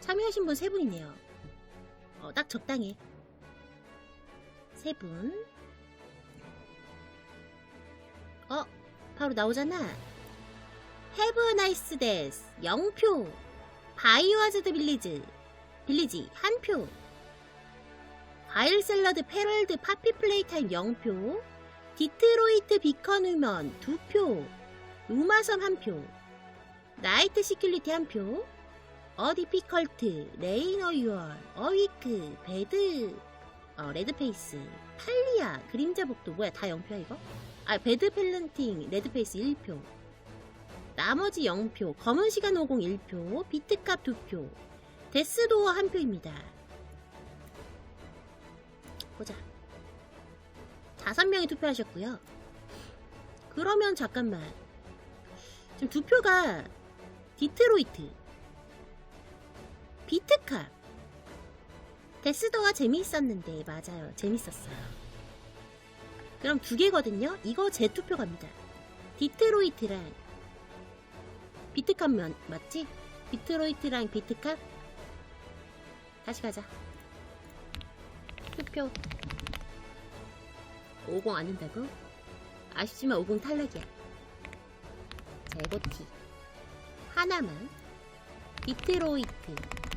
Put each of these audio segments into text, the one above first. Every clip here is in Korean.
참여하신 분 세 분이네요. 어, 딱 적당해. 세 분. 어, 바로 나오잖아. Have a nice days. 0표. 바이오하즈드 빌리지. 빌리지. 1표. 과일 샐러드 페럴드 파피 플레이 타임 0표. 디트로이트 비컨 우먼 2표. 루마섬 1표. 나이트 시큐리티 1표. 어디피컬트, 레인 어유얼, 어위크, 배드, 어, 레드페이스, 탈리아, 그림자 복도 뭐야? 다 0표야 이거? 아 배드 펠런팅, 레드페이스 1표. 나머지 0표, 검은 시간 50 1표, 비트값 2표, 데스도어 1표입니다. 보자. 다섯 명이 투표하셨고요. 그러면 잠깐만. 지금 두 표가 디트로이트 비트캅 데스도가 재미있었는데 맞아요. 재밌었어요. 그럼 두 개거든요. 이거 제 투표 갑니다. 디트로이트랑 비트캅 면, 맞지? 디트로이트랑 비트캅 다시 가자. 투표. 50 아닌다고? 아쉽지만 50 탈락이야. 제고티. 하나만. 디트로이트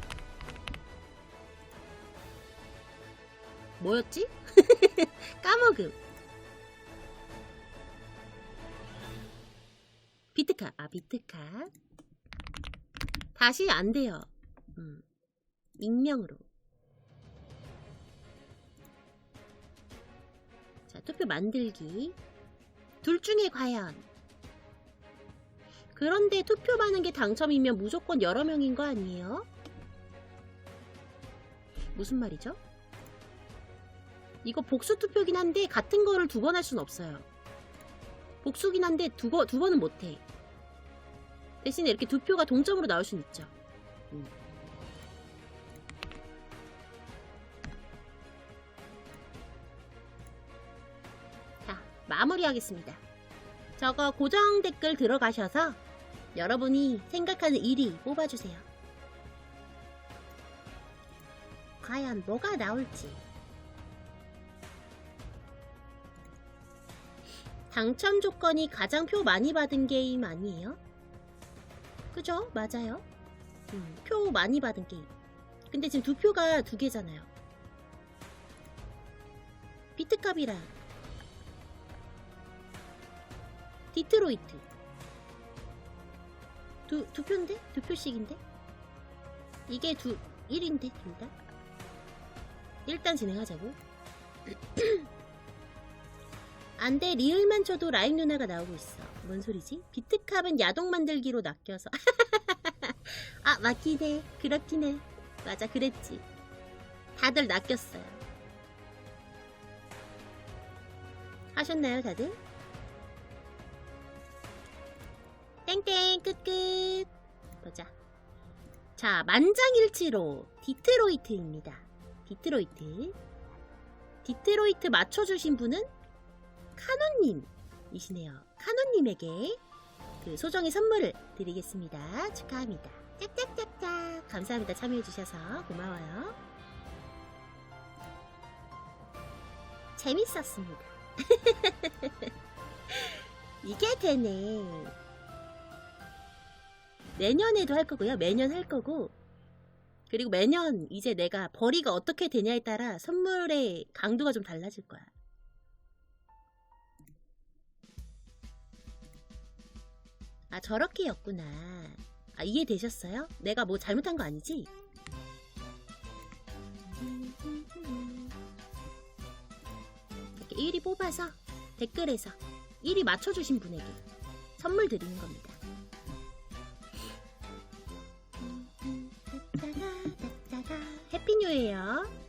뭐였지? 까먹음. 비트카, 아, 비트카. 다시 안 돼요. 음, 익명으로. 자, 투표 만들기. 둘 중에 과연. 그런데 투표 많은 게 당첨이면 무조건 여러 명인 거 아니에요? 무슨 말이죠? 이거 복수 투표긴 한데 같은 거를 두 번 할 순 없어요. 복수긴 한데 두, 거, 두 번은 못해. 대신에 이렇게 두 표가 동점으로 나올 순 있죠. 음. 자, 마무리하겠습니다. 저거 고정 댓글 들어가셔서 여러분이 생각하는 1위 뽑아주세요. 과연 뭐가 나올지. 당첨 조건이 가장 표 많이 받은 게임 아니에요? 그죠? 맞아요. 음, 표 많이 받은 게임. 근데 지금 두 표가 두 개잖아요. 비트캅이랑 디트로이트. 두, 두 표인데? 두 표씩인데? 이게 두, 1인데, 둘 다? 일단 진행하자고. 안돼 리을만 쳐도 라임 누나가 나오고 있어. 뭔 소리지? 비트캅은 야동 만들기로 낚여서. 아 맞긴 해. 그렇긴 해. 맞아 그랬지. 다들 낚였어요. 하셨나요 다들? 땡땡 끝끝. 보자. 자 만장일치로 디트로이트입니다. 디트로이트. 디트로이트 맞춰주신 분은 카노님이시네요. 카노님에게 그 소정의 선물을 드리겠습니다. 축하합니다. 짝짝짝짝. 감사합니다. 참여해주셔서 고마워요. 재밌었습니다. 이게 되네. 내년에도 할 거고요. 매년 할 거고. 그리고 매년 이제 내가 벌이가 어떻게 되냐에 따라 선물의 강도가 좀 달라질 거야. 아 저렇게였구나. 아 이해되셨어요? 내가 뭐 잘못한 거 아니지? 이렇게 1위 뽑아서 댓글에서 1위 맞춰주신 분에게 선물 드리는 겁니다. 해피뉴이에요.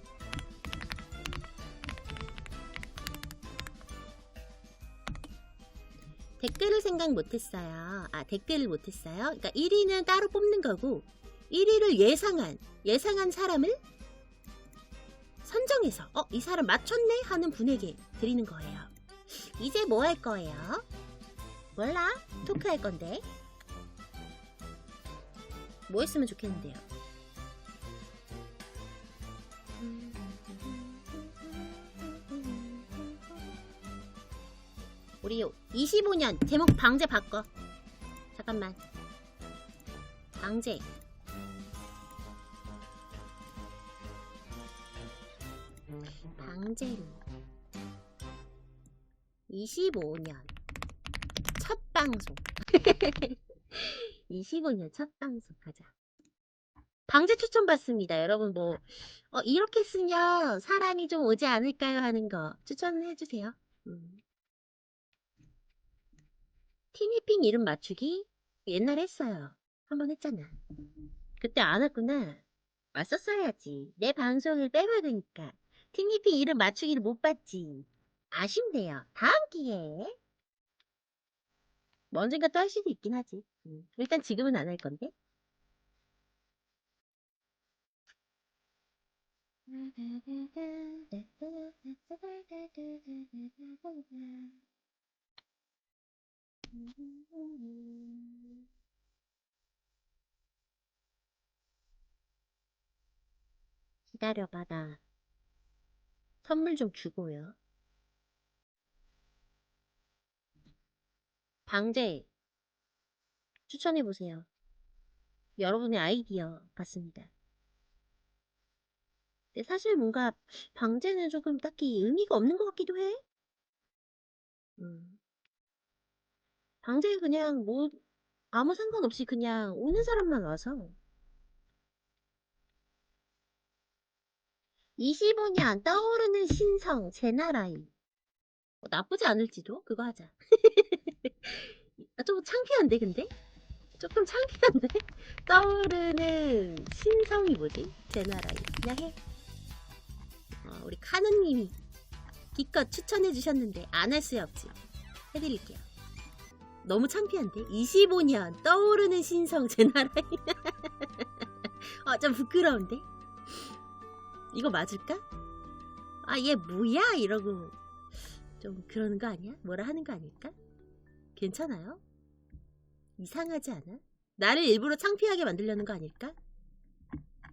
댓글을 생각 못했어요. 아, 댓글을 못했어요. 그러니까 1위는 따로 뽑는 거고 1위를 예상한, 예상한 사람을 선정해서 어, 이 사람 맞췄네 하는 분에게 드리는 거예요. 이제 뭐 할 거예요? 몰라. 토크 할 건데. 뭐 했으면 좋겠는데요. 음. 우리 25년 제목 방제 바꿔. 잠깐만. 방제. 방제로. 25년 첫 방송. 25년 첫 방송 가자. 방제 추천 받습니다. 여러분 뭐 어, 이렇게 쓰면 사람이 좀 오지 않을까요 하는 거 추천을 해주세요. 음. 티니핑 이름 맞추기 옛날에 했어요. 한번 했잖아. 그때 안 했구나. 왔었어야지. 내 방송을 빼먹으니까. 티니핑 이름 맞추기를 못 봤지. 아쉽네요. 다음 기회에. 뭐 언젠가 또 할 수도 있긴 하지. 음. 일단 지금은 안 할 건데. 기다려봐, 나. 선물 좀 주고요. 방제. 추천해보세요. 여러분의 아이디어 같습니다. 근데 사실 뭔가 방제는 조금 딱히 의미가 없는 것 같기도 해. 음. 방제 그냥 뭐 아무 상관없이 그냥 오는 사람만 와서 25년 떠오르는 신성 제나라이 어, 나쁘지 않을지도 그거 하자. 아, 좀 창피한데 근데? 조금 창피한데? 떠오르는 신성이 뭐지? 제나라이 그냥 해. 어, 우리 카누님이 기껏 추천해 주셨는데 안 할 수 없지. 해드릴게요. 너무 창피한데? 25년 떠오르는 신성 제 나라이. 아, 좀 부끄러운데? 이거 맞을까? 아, 얘 뭐야? 이러고 좀 그러는 거 아니야? 뭐라 하는 거 아닐까? 괜찮아요? 이상하지 않아? 나를 일부러 창피하게 만들려는 거 아닐까?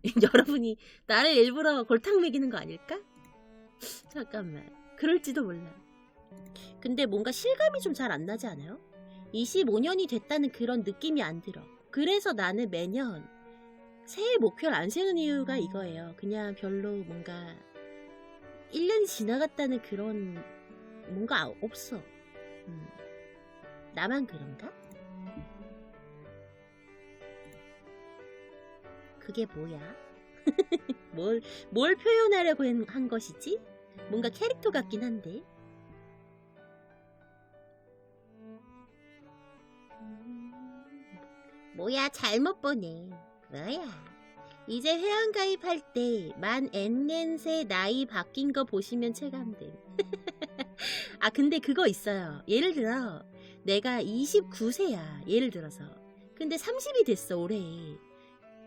여러분이 나를 일부러 골탕 먹이는 거 아닐까? 잠깐만. 그럴지도 몰라. 근데 뭔가 실감이 좀 잘 안 나지 않아요? 25년이 됐다는 그런 느낌이 안 들어. 그래서 나는 매년 새해 목표를 안 세우는 이유가 이거예요. 그냥 별로 뭔가 1년이 지나갔다는 그런 뭔가 없어. 음. 나만 그런가? 그게 뭐야? 뭘, 뭘 표현하려고 한, 한 것이지? 뭔가 캐릭터 같긴 한데. 뭐야, 잘못 보네. 뭐야. 이제 회원 가입할 때만 N년새 나이 바뀐 거 보시면 체감돼. 아, 근데 그거 있어요. 예를 들어, 내가 29세야. 예를 들어서. 근데 30이 됐어, 올해.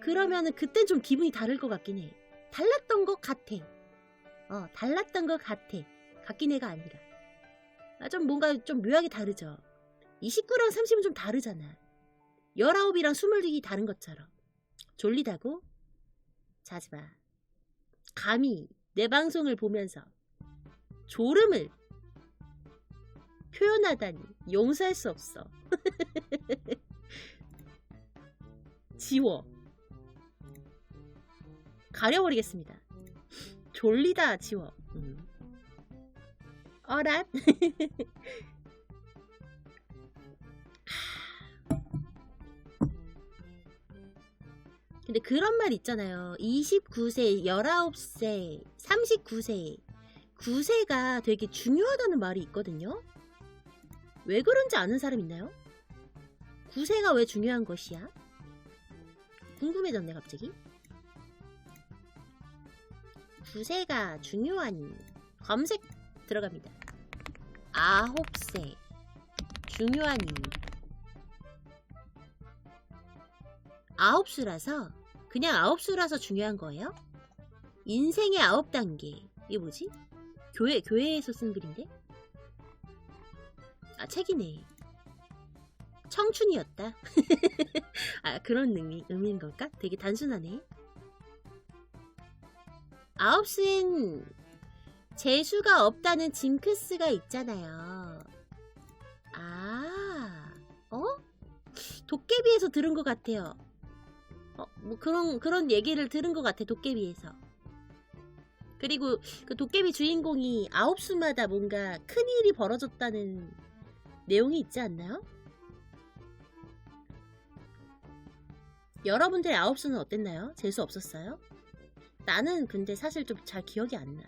그러면은 그땐 좀 기분이 다를 것 같긴 해. 달랐던 것 같아. 어, 달랐던 것 같아. 같긴 해가 아니라. 아, 좀 뭔가 좀 묘하게 다르죠. 29랑 30은 좀 다르잖아. 19이랑 22이 다른 것처럼. 졸리다고? 자지 마. 감히 내 방송을 보면서 졸음을 표현하다니 용서할 수 없어. 지워. 가려버리겠습니다. 졸리다 지워. 음. 어랏. 근데 그런 말 있잖아요. 29세, 19세, 39세. 9세가 되게 중요하다는 말이 있거든요. 왜 그런지 아는 사람 있나요? 9세가 왜 중요한 것이야? 궁금해졌네, 갑자기. 9세가 중요한 검색 들어갑니다. 9세. 중요한 이유. 아홉 수라서 그냥 아홉 수라서 중요한 거예요? 인생의 아홉 단계 이게 뭐지? 교회 교회에서 쓴 글인데? 아 책이네. 청춘이었다. 아 그런 의미 의미인 걸까? 되게 단순하네. 아홉 수엔 재수가 없다는 징크스가 있잖아요. 어? 도깨비에서 들은 것 같아요. 어, 뭐 그런 그런 얘기를 들은 것 같아 도깨비에서. 그리고 그 도깨비 주인공이 아홉 수마다 뭔가 큰 일이 벌어졌다는 내용이 있지 않나요? 여러분들의 아홉 수는 어땠나요? 재수 없었어요? 나는 근데 사실 좀 잘 기억이 안 나.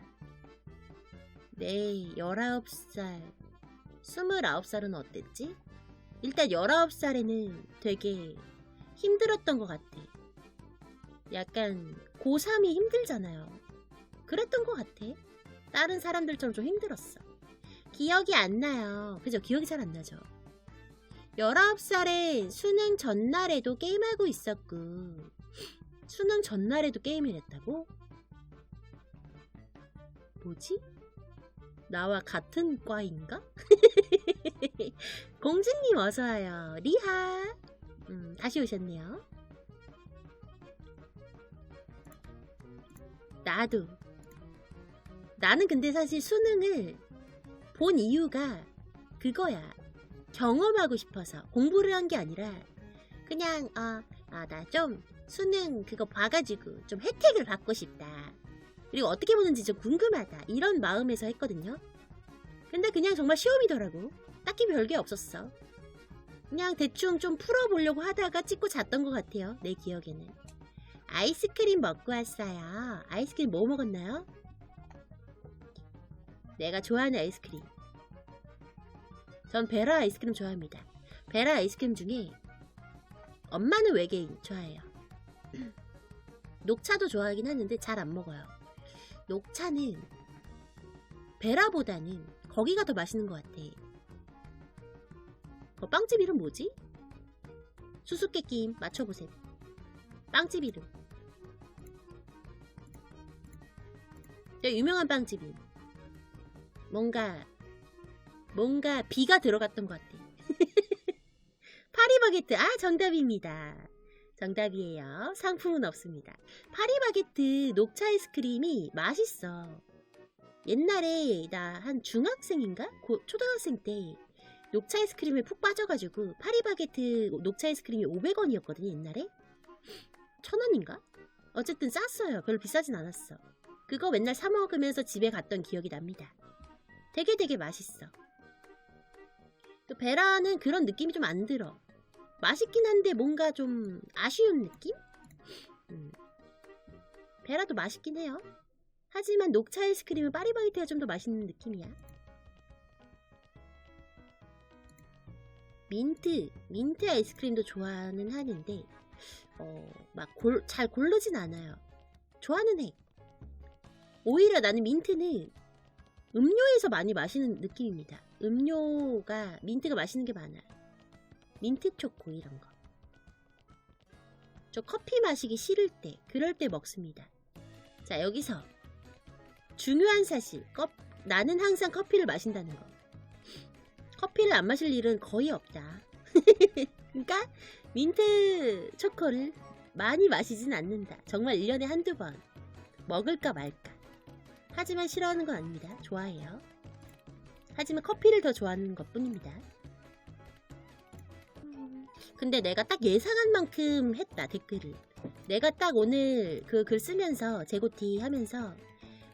네, 19살, 29살은 어땠지? 일단 19살에는 되게 힘들었던 것 같아. 약간 고3이 힘들잖아요. 그랬던 것 같아. 다른 사람들처럼 좀 힘들었어. 기억이 안 나요. 그죠? 기억이 잘 안 나죠? 19살에 수능 전날에도 게임하고 있었고, 수능 전날에도 게임을 했다고? 뭐지? 나와 같은 과인가? 공주님 어서와요. 리하. 음, 다시 오셨네요. 나도. 나는 근데 사실 수능을 본 이유가 그거야. 경험하고 싶어서 공부를 한 게 아니라 그냥 어, 아, 나 좀 수능 그거 봐가지고 좀 혜택을 받고 싶다. 그리고 어떻게 보는지 좀 궁금하다. 이런 마음에서 했거든요. 근데 그냥 정말 시험이더라고. 딱히 별게 없었어. 그냥 대충 좀 풀어보려고 하다가 찍고 잤던 것 같아요. 내 기억에는. 아이스크림 먹고 왔어요. 아이스크림 뭐 먹었나요? 내가 좋아하는 아이스크림. 전 베라 아이스크림 좋아합니다. 베라 아이스크림 중에 엄마는 외계인 좋아해요. 녹차도 좋아하긴 하는데 잘 안 먹어요. 녹차는 베라보다는 거기가 더 맛있는 것 같아. 그 빵집 이름 뭐지? 수수께끼 맞춰보세요. 빵집 이름. 저 유명한 빵집이. 뭔가 뭔가 비가 들어갔던 것 같아. 파리바게트 아 정답입니다. 정답이에요. 상품은 없습니다. 파리바게트 녹차 아이스크림이 맛있어. 옛날에 나 한 중학생인가? 고- 초등학생 때 녹차 아이스크림에 푹 빠져가지고 파리바게트 녹차 아이스크림이 500원이었거든요 옛날에 천 원인가? 어쨌든 쌌어요 별로 비싸진 않았어 그거 맨날 사 먹으면서 집에 갔던 기억이 납니다 되게 되게 맛있어 또 베라는 그런 느낌이 좀 안 들어 맛있긴 한데 뭔가 좀 아쉬운 느낌? 음. 베라도 맛있긴 해요 하지만 녹차 아이스크림은 파리바게트가 좀 더 맛있는 느낌이야. 민트, 민트 아이스크림도 좋아는 하는데, 어, 막잘 고르진 않아요. 좋아는 해. 오히려 나는 민트는 음료에서 많이 마시는 느낌입니다. 음료가, 민트가 맛있는 게 많아. 민트 초코 이런 거. 저 커피 마시기 싫을 때, 그럴 때 먹습니다. 자, 여기서 중요한 사실. 컵, 나는 항상 커피를 마신다는 거. 커피를 안 마실 일은 거의 없다. 그러니까 민트 초코를 많이 마시진 않는다. 정말 1년에 한두 번. 먹을까 말까. 하지만 싫어하는 건 아닙니다. 좋아해요. 하지만 커피를 더 좋아하는 것 뿐입니다. 음, 근데 내가 딱 예상한 만큼 했다, 댓글을. 내가 딱 오늘 그 글 쓰면서 재고티 하면서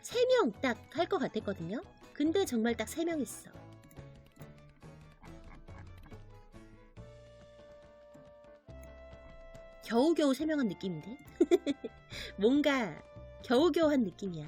3명 딱 할 것 같았거든요. 근데 정말 딱 3명 했어. 겨우겨우 3명 한 느낌인데? 뭔가 겨우겨우 한 느낌이야.